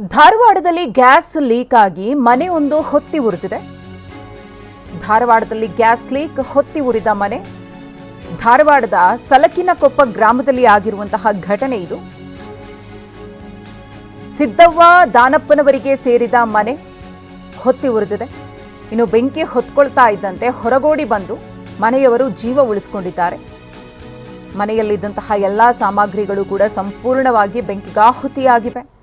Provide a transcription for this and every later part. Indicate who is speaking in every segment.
Speaker 1: ಧಾರವಾಡದಲ್ಲಿ gas leak ಆಗಿ ಮನೆಯೊಂದು ಹೊತ್ತಿ ಉರಿದಿದೆ. ಧಾರವಾಡದಲ್ಲಿ ಗ್ಯಾಸ್ ಲೀಕ್, ಹೊತ್ತಿ ಉರಿದ ಮನೆ. ಧಾರವಾಡದ ಸಲಕಿನಕೊಪ್ಪ ಗ್ರಾಮದಲ್ಲಿ ಆಗಿರುವಂತಹ ಘಟನೆ ಇದು. ಸಿದ್ದವ್ವ ದಾನಪ್ಪನವರಿಗೆ ಸೇರಿದ ಮನೆ ಹೊತ್ತಿ ಉರಿದಿದೆ. ಇನ್ನು ಬೆಂಕಿ ಹೊತ್ಕೊಳ್ತಾ ಇದ್ದಂತೆ ಹೊರಗೋಡಿ ಬಂದು ಮನೆಯವರು ಜೀವ ಉಳಿಸಿಕೊಂಡಿದ್ದಾರೆ. ಮನೆಯಲ್ಲಿದ್ದಂತಹ ಎಲ್ಲಾ ಸಾಮಗ್ರಿಗಳು ಕೂಡ ಸಂಪೂರ್ಣವಾಗಿ ಬೆಂಕಿಗಾಹುತಿಯಾಗಿವೆ.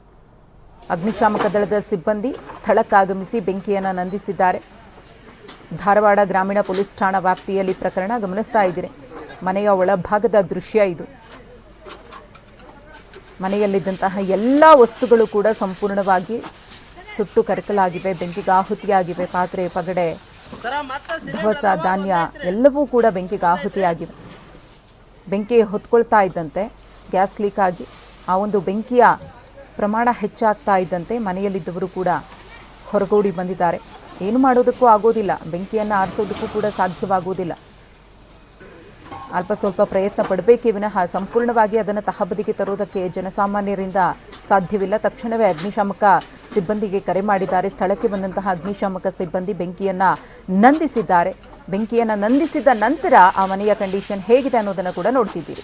Speaker 1: ಅಗ್ನಿಶಾಮಕ ದಳದ ಸಿಬ್ಬಂದಿ ಸ್ಥಳಕ್ಕಾಗಮಿಸಿ ಬೆಂಕಿಯನ್ನು ನಂದಿಸಿದ್ದಾರೆ. ಧಾರವಾಡ ಗ್ರಾಮೀಣ ಪೊಲೀಸ್ ಠಾಣಾ ವ್ಯಾಪ್ತಿಯಲ್ಲಿ ಪ್ರಕರಣ ಗಮನಿಸ್ತಾ ಇದ್ದೀರಿ. ಮನೆಯ ಒಳಭಾಗದ ದೃಶ್ಯ ಇದು. ಮನೆಯಲ್ಲಿದ್ದಂತಹ ಎಲ್ಲ ವಸ್ತುಗಳು ಕೂಡ ಸಂಪೂರ್ಣವಾಗಿ ಸುಟ್ಟು ಕರಕಲಾಗಿವೆ, ಬೆಂಕಿಗಾಹುತಿಯಾಗಿವೆ, ಪಾತ್ರೆ ಪಗಡೆ ದವಸ ಧಾನ್ಯ ಎಲ್ಲವೂ ಕೂಡ ಬೆಂಕಿಗೆ ಆಹುತಿಯಾಗಿವೆ ಬೆಂಕಿ ಹೊತ್ಕೊಳ್ತಾ ಇದ್ದಂತೆ ಗ್ಯಾಸ್ ಲೀಕ್ ಆಗಿ ಆ ಒಂದು ಬೆಂಕಿಯ ಪ್ರಮಾಣ ಹೆಚ್ಚಾಗ್ತಾ ಇದ್ದಂತೆ ಮನೆಯಲ್ಲಿದ್ದವರು ಕೂಡ ಹೊರಗೋಡಿ ಬಂದಿದ್ದಾರೆ. ಏನು ಮಾಡೋದಕ್ಕೂ ಆಗೋದಿಲ್ಲ. ಬೆಂಕಿಯನ್ನು ಆರಿಸೋದಕ್ಕೂ ಕೂಡ ಸಾಧ್ಯವಾಗುವುದಿಲ್ಲ ಅಲ್ಪ ಸ್ವಲ್ಪ ಪ್ರಯತ್ನ ಪಡಬೇಕೇ ವಿನಃ ಸಂಪೂರ್ಣವಾಗಿ ಅದನ್ನು ತಹಬದಿಗೆ ತರೋದಕ್ಕೆ ಜನಸಾಮಾನ್ಯರಿಂದ ಸಾಧ್ಯವಿಲ್ಲ. ತಕ್ಷಣವೇ ಅಗ್ನಿಶಾಮಕ ಸಿಬ್ಬಂದಿಗೆ ಕರೆ ಮಾಡಿದ್ದಾರೆ. ಸ್ಥಳಕ್ಕೆ ಬಂದಂತಹ ಅಗ್ನಿಶಾಮಕ ಸಿಬ್ಬಂದಿ ಬೆಂಕಿಯನ್ನು ನಂದಿಸಿದ್ದಾರೆ. ಬೆಂಕಿಯನ್ನು ನಂದಿಸಿದ ನಂತರ ಆ ಮನೆಯ ಕಂಡೀಷನ್ ಹೇಗಿದೆ ಅನ್ನೋದನ್ನು ಕೂಡ ನೋಡ್ತಿದ್ದೀರಿ